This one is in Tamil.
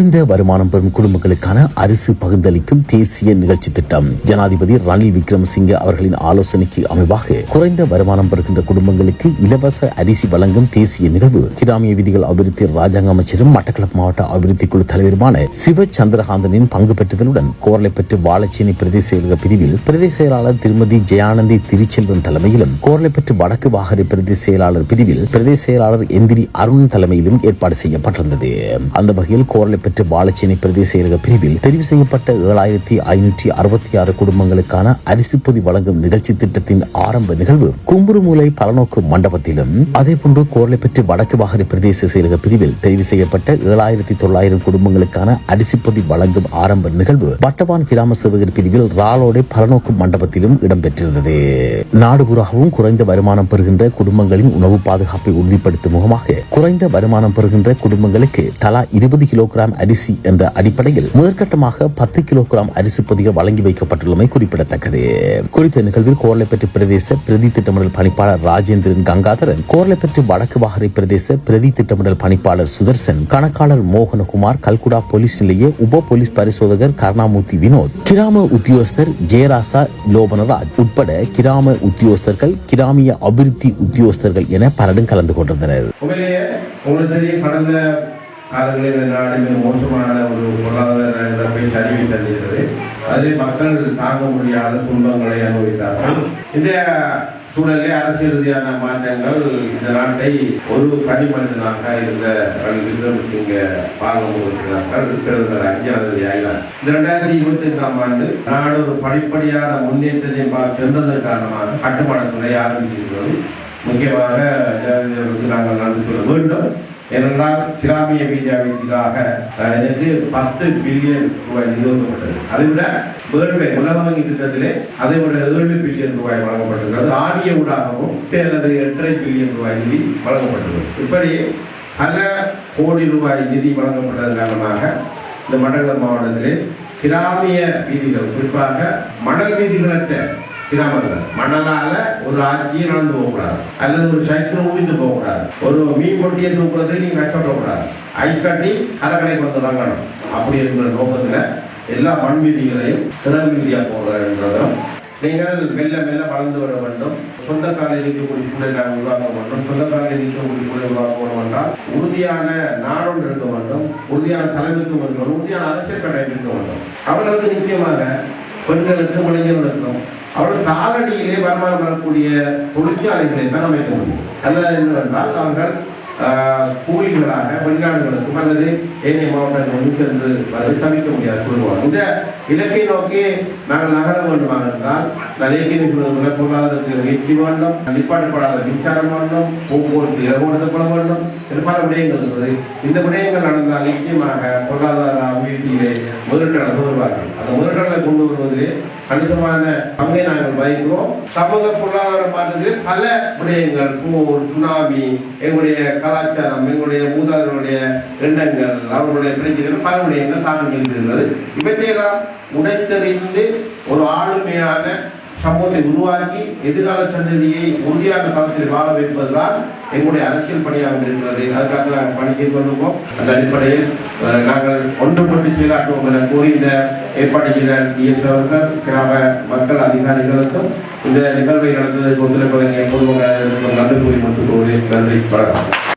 குறைந்த வருமானம் பெறும் குடும்பங்களுக்கான அரிசி பகிர்ந்தளிக்கும் தேசிய நிகழ்ச்சி திட்டம். ஜனாதிபதி ரணில் விக்ரமசிங்கே அவர்களின் ஆலோசனைக்கு அமைவாக குறைந்த வருமானம் பெறுகின்ற குடும்பங்களுக்கு இலவச அரிசி வழங்கும் தேசிய நிகழ்வு. கிராமிய விதிகள் அபிவிருத்தி ராஜாங்க அமைச்சரும் மட்டக்களப்பு மாவட்ட அபிவிருத்தி குழு தலைவருமான சிவ சந்திரகாந்தனின் பங்கு பெற்றதுடன் கோர்லைப்பற்று வாழச்சேனை பிரதேச செயலக பிரிவில் பிரதேச செயலாளர் திருமதி ஜெயானந்தி திருச்செல்வன் தலைமையிலும் கோர்லைப்பற்று வடக்கு வாகரை பிரதேச செயலாளர் பிரிவில் பிரதேச செயலாளர் எந்திரி அருண் தலைமையிலும் ஏற்பாடு செய்யப்பட்டிருந்தது. அந்த வகையில் கோரளைப்பற்று பாலச்சேனை பிரதேச செயலக பிரிவில் தெரிவு செய்யப்பட்ட ஏழாயிரத்தி ஐநூற்றி அறுபத்தி ஆறு குடும்பங்களுக்கான அரிசிப்பொதி வழங்கும் நிகழ்ச்சி திட்டத்தின் ஆரம்ப நிகழ்வு கும்புருமூலை பலநோக்கு மண்டபத்திலும் அதேபோன்று கோரளைப்பற்று வடக்கு வாகரி பிரதேச செயலக பிரிவில் தெரிவு செய்யப்பட்ட ஏழாயிரத்தி தொள்ளாயிரம் குடும்பங்களுக்கான அரிசிப்பொதி வழங்கும் ஆரம்ப நிகழ்வு வட்டவான் கிராம சேவகர் பிரிவில் ராலோடை பலநோக்கு மண்டபத்திலும் இடம்பெற்றிருந்தது. நாடுபுறாகவும் குறைந்த வருமானம் பெறுகின்ற குடும்பங்களின் உணவு பாதுகாப்பை உறுதிப்படுத்தும் முகமாக குறைந்த வருமானம் பெறுகின்ற குடும்பங்களுக்கு தலா இருபது கிலோகிராம் அரிசி என்ற அடிப்படையில் முதற்கட்டமாக பத்து கிலோகிராம் அரிசி பொதிகள் வழங்கி வைக்கப்பட்டுள்ளமை குறிப்பிடத்தக்கது. குறித்த நிகழ்வில் கோர்லைப்பற்று பிரதேச பிரதி திட்டமிடல் பணிப்பாளர் ராஜேந்திரன் கங்காதரன் கோர்லைப்பற்று வடக்கு வாகரை பிரதேச பிரதி திட்டமிடல் பணிப்பாளர் சுதர்சன் கணக்காளர் மோகனகுமார் கல்குடா போலீஸ் நிலைய உப போலீஸ் பரிசோதகர் கருணாமூர்த்தி வினோத் கிராம உத்தியோகஸ்தர் ஜெயராசா லோபனராஜ் உட்பட கிராம உத்தியோகஸ்தர்கள் கிராமிய அபிவிருத்தி உத்தியோகஸ்தர்கள் என பலரும் கலந்து கொண்டிருந்தனர் உண்மையிலேயே காலங்களில் இந்த நாடு மிக மோசமான ஒரு பொருளாதார இழப்பை சரிவி தள்ளியது அதில் மக்கள் தாங்க முடியாத துன்பங்களை அனுபவித்தார்கள். இந்த சூழலே அரசியல் ரீதியான மாற்றங்கள் இந்த நாட்டை ஒரு தனி மனிதனாக இருந்த ரணில் விக்ரமசிங்க பாலமுறுத்தினார்கள் பிரதமர் அஞ்சாவது ஆயினார் இந்த ரெண்டாயிரத்தி இருபத்தி எட்டாம் ஆண்டு நாடு ஒரு படிப்படியான முன்னேற்றத்தை பா- சென்றதன் காரணமாக கட்டுமானத்துறை ஆரம்பித்திருக்கிறது. முக்கியமாக ஜனாதிபதிகளுக்கு நாங்கள் நடந்து கொள்ள வேண்டும். ஏனென்றால் கிராமிய மீடியாவிற்காக எனக்கு பத்து பில்லியன் ரூபாய் நிதி ஒதுக்கப்பட்டது அதை விட வேர்ல்ட் உலக வங்கி திட்டத்திலே அதை விட ஏழு பில்லியன் ரூபாய் வழங்கப்பட்டிருக்கிறது ஆடிய ஊடாகவும் அல்லது எட்டரை பில்லியன் ரூபாய் நிதி வழங்கப்பட்டது. இப்படி பல கோடி ரூபாய் நிதி வழங்கப்பட்டதன் காரணமாக இந்த மண்டலம் மாவட்டத்திலே கிராமிய வீதிகள் குறிப்பாக மணல் வீதிகளற்ற கிராமத்தில் மணலால ஒரு ஆட்சியை நடந்து போகக்கூடாது. அல்லது ஒரு சைக்கிள் ஊதித்து போகக்கூடாது. ஒரு மீன் பொட்டியை தூக்குறது நீங்க கஷ்டப்படக்கூடாது. ஐ கட்டி கரக்கடைக்கு வந்து வாங்கணும். அப்படி இருக்கிற நோக்கத்தில் எல்லா மண் வீதிகளையும் திறன் வீதியாக போகிறதும் நீங்கள் மெல்ல மெல்ல வளர்ந்து வர வேண்டும். சொந்த காலையில் இருக்கக்கூடிய சூழலை நாங்கள் உருவாக்க வேண்டும். சொந்த காலையில் இருக்கக்கூடிய சூழலை உருவாக்க வேண்டும் என்றால் உறுதியான நாடொன்று இருக்க வேண்டும். உறுதியான தலைமைக்கு வேண்டும். உறுதியான அரசியல் கட்டாயம் இருக்க வேண்டும். அவர்களுக்கு நிச்சயமாக பெண்களுக்கும் இளைஞர்களுக்கும் அவர்கள் காலடியிலே வருமானம் வரக்கூடிய தொழிற்சாலைகளை தான் அமைக்க முடியும். அல்லது என்னவென்றால் அவர்கள் கூலிகளாக வெளிநாடுகளுக்கும் அல்லது ஏனைய மாவட்டங்களுக்கும் சென்று அதை தவிர்க்க முடியாது சொல்லுவாங்க இந்த இலக்கை நோக்கி நாங்கள் நகர வேண்டுமாக என்றால் நிறைய பொருளாதாரத்தில் வீழ்ச்சி வேண்டும் நிப்பாட்டப்படாத மின்சாரம் வேண்டும் போக்குவரத்து இலகுபடுத்தப்பட வேண்டும் என்று பல விடயங்கள் இருக்கிறது இந்த விடயங்கள் நடந்தால் நிச்சயமாக பொருளாதார அபிவிருத்தியிலே முதலீட்டாளர் வருவார்கள் அந்த முதலீட்டலை கொண்டு வருவதிலே கணிசமான பங்கை நாங்கள் வகிக்கிறோம். சமூக பொருளாதார மாற்றத்திலே பல விடயங்கள் போர் சுனாமி எங்களுடைய கலாச்சாரம் எங்களுடைய மூதாதையருடைய எண்ணங்கள் அவர்களுடைய பிரச்சனைகள் பல விடயங்கள் தாங்க இருந்தது. இவற்றையெல்லாம் உடைத்தறிந்து ஒரு ஆளுமையான சமூகத்தை உருவாக்கி எதிர்கால சந்ததியை உறுதியான காலத்தில் வாழ வைப்பதுதான் எங்களுடைய அரசியல் பணியாக இருக்கிறது. அதுக்காக நாங்கள் பணி செய்து கொண்டிருக்கோம். அந்த அடிப்படையில் நாங்கள் ஒன்றுபட்டு செயலாற்றுவோம் என கூறி இந்த ஏற்பாடு செய்த டிஎஸ் அவர்கள் கிராம மக்கள் அதிகாரிகளுக்கும் இந்த நிகழ்வை நடந்ததற்கு ஒத்துழைப்பு வழங்கிய பொதுமக்களுக்கும் நன்றி கூறி மட்டும் கூறி நன்றி. வணக்கம்.